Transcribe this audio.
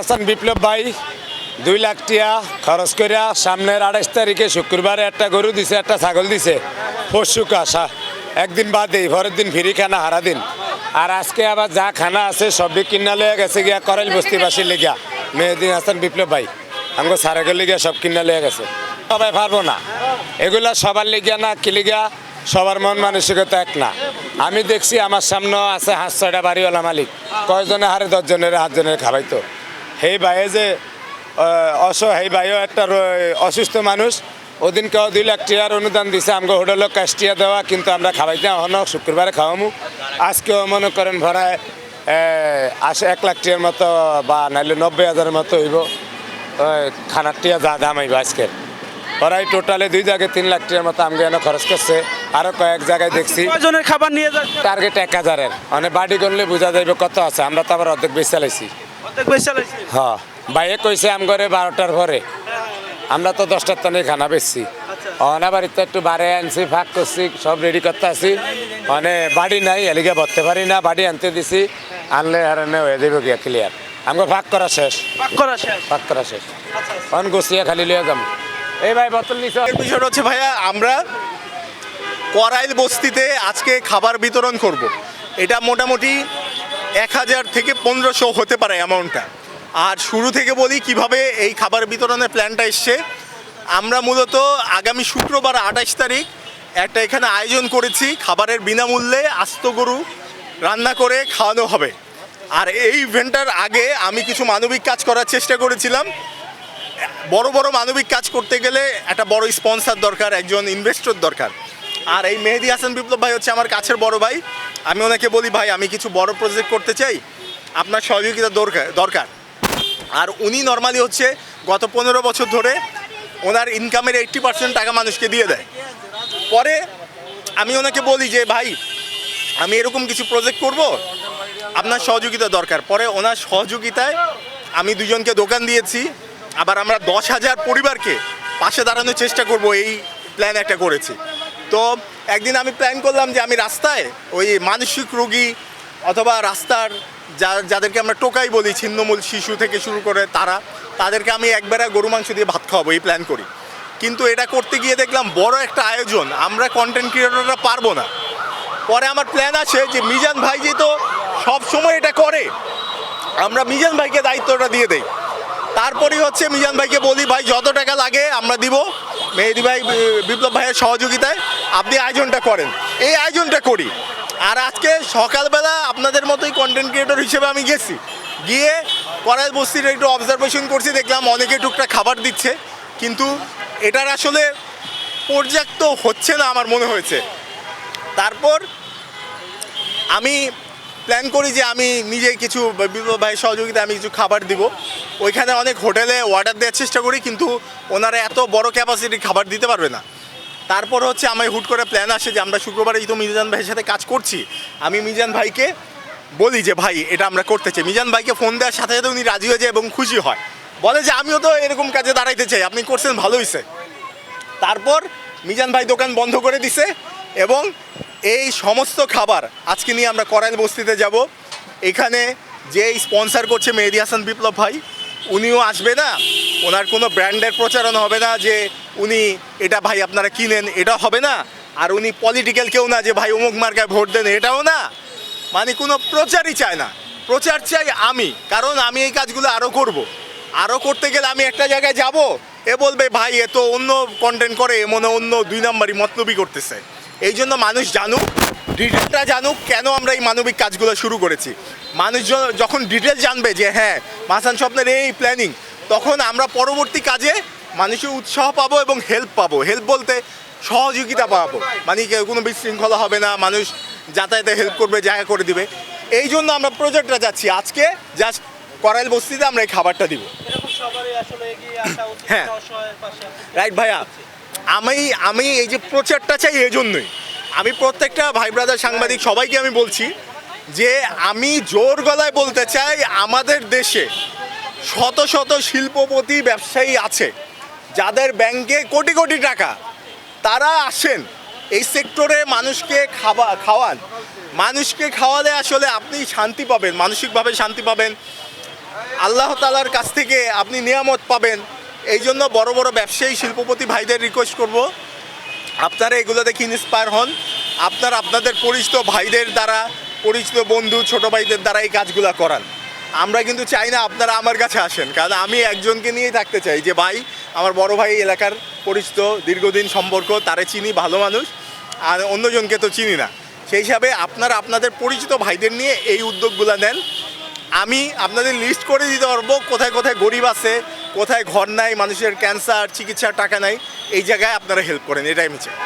হাসান বিপ্লব ভাই, দুই লাখ টিয়া খরচ করিয়া সামনের আঠাশ তারিখে শুক্রবারে একটা গরু দিছে, একটা ছাগল দিছে। কাসা একদিন বাদে পরের দিন ফিরি খানা হারা দিন। আর আজকে আবার যা খানা আছে সবই কিনা লয়ে গেছে গিয়া করাইল বস্তিবাসীর লেগিয়া মেহেদিন হাসান বিপ্লব ভাই আমাকে সারাগের লেগিয়া সব কিনা লয়ে গেছে। সবাই পারব না। এগুলা সবার লেগিয়া না, কি লেগিয়া সবার মন মানসিকতা এক না। আমি দেখছি আমার সামনে আছে হাঁস ছয়টা বাড়িওয়ালা মালিক। কয়জনে হারে, দশজনের হাতজনের খাবাইতো। সেই ভাইয়ে যে সেই ভাইও একটা অসুস্থ মানুষ। ওদিনকে দুই লাখ টিয়ার অনুদান দিছে আমাকে হোটেলও ক্যাশ টিয়া দেওয়া কিন্তু আমরা খাবাইতে হন শুক্রবারে খাওয়ামু। আজকেও মনে করেন ভরায় আসে এক লাখ টিয়ার মতো বা নাইলে নব্বই হাজারের মতো হইব। খানার টিয়া যা দাম হইব আজকের। ওরাই টোটালে দুই জায়গায় তিন লাখ টিয়ার মতো আমাকে এনে খরচ করছে। আরও কয়েক জায়গায় দেখছি। খাবার নিয়ে যাচ্ছে টার্গেট এক হাজারের। মানে বাড়ি করলে বোঝা যাবে কত আছে আমরা তো আবার অর্ধেক বেশি চালাইছে হ্যাঁ বাইরে কইছে আম করে বারোটার পরে। আমরা তো দশটার তনে খানা বেচছি। অনা বাড়িতে একটু বারে আনছি ফাঁক করছি সব রেডি করতে আছি। মানে বাড়ি নাই এলিগে ভরতে পারি না বাড়ি আনতে দিছি। আনলে হারানে হয়ে যাবে গিয়া ক্লিয়ার আমাকে ভাগ করা শেষ। পাক করা শেষ? ভাগ করা শেষ। অন গুছিয়ে খালি লিয়ে যাম। এই ভাই বোতল নিছ। এর বিষয়টা হচ্ছে ভাইয়া আমরা করাইল বস্তিতে আজকে খাবার বিতরণ করব। এটা মোটামুটি এক হাজার থেকে পনেরোশো হতে পারে অ্যামাউন্টটা আর শুরু থেকে বলি কীভাবে এই খাবার বিতরণের প্ল্যানটা এসছে। আমরা মূলত আগামী শুক্রবার আঠাশ তারিখ একটা এখানে আয়োজন করেছি, খাবারের বিনামূল্যে আস্ত গরু রান্না করে খাওয়ানো হবে। আর এই ইভেন্টটার আগে আমি কিছু মানবিক কাজ করার চেষ্টা করেছিলাম। বড় বড় মানবিক কাজ করতে গেলে একটা বড় স্পন্সর দরকার, একজন ইনভেস্টর দরকার। আর এই মেহেদি হাসান বিপ্লব ভাই হচ্ছে আমার কাছের বড় ভাই। আমি ওনাকে বলি, ভাই, আমি কিছু বড় প্রজেক্ট করতে চাই। আপনার সহযোগিতা দরকার দরকার। আর উনি নর্মালি হচ্ছে গত পনেরো বছর ধরে ওনার ইনকামের এইট্টি পার্সেন্ট টাকা মানুষকে দিয়ে দেয়। পরে আমি ওনাকে বলি যে, ভাই, আমি এরকম কিছু প্রজেক্ট করব, আপনার সহযোগিতা দরকার। পরে ওনার সহযোগিতায় আমি দুজনকে দোকান দিয়েছি। আবার আমরা দশ হাজার পরিবারকে পাশে দাঁড়ানোর চেষ্টা করব, এই প্ল্যান একটা করেছি। তো একদিন আমি প্ল্যান করলাম যে আমি রাস্তায় ওই মানসিক রোগী অথবা রাস্তার যা, যাদেরকে আমরা টোকাই বলি, ছিন্নমূল শিশু থেকে শুরু করে তারা, তাদেরকে আমি একবেলা গরু মাংস দিয়ে ভাত খাওয়াবো, এই প্ল্যান করি। কিন্তু এটা করতে গিয়ে দেখলাম বড় একটা আয়োজন, আমরা কন্টেন্ট ক্রিয়েটররা পারব না। পরে আমার প্ল্যান আছে যে মিজান ভাই যে তো সব সময় এটা করে, আমরা মিজান ভাইকে দায়িত্বটা দিয়ে দেই। তারপরেই হচ্ছে মিজান ভাইকে বলি, ভাই, যত টাকা লাগে আমরা দিব। মেহেদি ভাই বিপ্লব ভাইয়ের সহযোগিতায় আপনি আয়োজনটা করেন। এই আয়োজনটা করি। আর আজকে সকালবেলা আপনাদের মতোই কন্টেন্ট ক্রিয়েটর হিসেবে আমি গেছি। গিয়ে করাল বস্তির একটু অবজারভেশন করছি, দেখলাম অনেকে টুকটাক খাবার দিচ্ছে। কিন্তু এটার আসলে পর্যাপ্ত হচ্ছে না আমার মনে হয়েছে। তারপর আমি প্ল্যান করি যে আমি নিজে কিছু বিপ্লব ভাইয়ের সহযোগিতা আমি কিছু খাবার দিব। ওইখানে অনেক হোটেলে অর্ডার দেওয়ার চেষ্টা করি, কিন্তু ওনারা এত বড় ক্যাপাসিটি খাবার দিতে পারবে না। তারপর হচ্ছে আমার হুট করে প্ল্যান আসে যে আমরা শুক্রবারে যেহেতু মিজান ভাইয়ের সাথে কাজ করছি, আমি মিজান ভাইকে বলি যে, ভাই, এটা আমরা করতে চাই। মিজান ভাইকে ফোন দেওয়ার সাথে সাথে উনি রাজি হয়ে যায় এবং খুশি হয়। বলে যে, আমিও তো এরকম কাজে দাঁড়াইতে চাই, আপনি করছেন ভালো হয়েছে তারপর মিজান ভাই দোকান বন্ধ করে দিছে। এবং এই সমস্ত খাবার আজকে নিয়ে আমরা করাইল বস্তিতে যাব। এখানে যে স্পন্সার করছে মেহেদি হাসান বিপ্লব ভাই, উনিও আসবে না। ওনার কোনো ব্র্যান্ডের প্রচারণ হবে না যে উনি, এটা ভাই আপনারা কিনেন, এটা হবে না। আর উনি পলিটিক্যাল কেউ না যে, ভাই অমুক মার্কায় ভোট দেন, এটাও না। মানে কোনো প্রচারই চায় না। প্রচার চাই আমি, কারণ আমি এই কাজগুলো আরও করব। আরও করতে গেলে আমি একটা জায়গায় যাব, এ বলবে, ভাই এ তো অন্য কন্টেন্ট করে মনে অন্য দুই নম্বরই মতলবি করতেছে। এই জন্য মানুষ জানুক ডিটেলটা জানুক কেন আমরা এই মানবিক কাজগুলো শুরু করেছি। মানুষ যখন ডিটেল জানবে যে হ্যাঁ মাসান স্বপ্নের এই প্ল্যানিং তখন আমরা পরবর্তী কাজে মানুষের উৎসাহ পাবো এবং হেল্প পাবো। হেল্প বলতে সহযোগিতা পাবো। মানে কোনো বিশৃঙ্খলা হবে না মানুষ যাতায়াতে হেল্প করবে জায়গা করে দিবে। এই জন্য আমরা প্রজেক্টটা যাচ্ছি। আজকে জাস্ট করাইল বস্তিতে আমরা এই খাবারটা দিব। হ্যাঁ। রাইট ভাইয়া আমি আমি এই যে প্রচারটা চাই এই জন্যই। আমি প্রত্যেকটা ভাই ব্রাদার সাংবাদিক সবাইকে আমি বলছি যে আমি জোর গলায় বলতে চাই, আমাদের দেশে শত শত শিল্পপতি, ব্যবসায়ী আছে, যাদের ব্যাংকে কোটি কোটি টাকা। তারা আসেন, এই সেক্টরে মানুষকে খাওয়া খাওয়ান। মানুষকে খাওয়ালে আসলে আপনি শান্তি পাবেন, মানসিকভাবে শান্তি পাবেন। আল্লাহ তালার কাছ থেকে আপনি নিয়ামত পাবেন। এই জন্য বড় বড় ব্যবসায়ী শিল্পপতি ভাইদের রিকোয়েস্ট করব। আপনারা এগুলো দেখে ইন্সপায়ার হন। আপনারা আপনাদের পরিচিত ভাইদের দ্বারা, পরিচিত বন্ধু, ছোট ভাইদের দ্বারা এই কাজগুলো করান। আমরা কিন্তু চাই না আপনারা আমার কাছে আসেন, কারণ আমি একজনকে নিয়েই থাকতে চাই যে, ভাই, আমার বড় ভাই এলাকার পরিচিত, দীর্ঘদিন সম্পর্ক, তারে চিনি, ভালো মানুষ, আর অন্যজনকে তো চিনি না। সেই হিসাবে আপনারা আপনাদের পরিচিত ভাইদের নিয়ে এই উদ্যোগগুলো নেন। আমি আপনাদের লিস্ট করে দিতে পারব কোথায় কোথায় গরিব আছে কোথায় ঘর নাই, মানুষের ক্যান্সার চিকিৎসার টাকা নাই, এই জায়গায় আপনারা হেল্প করেন, এটাই আমি চাই।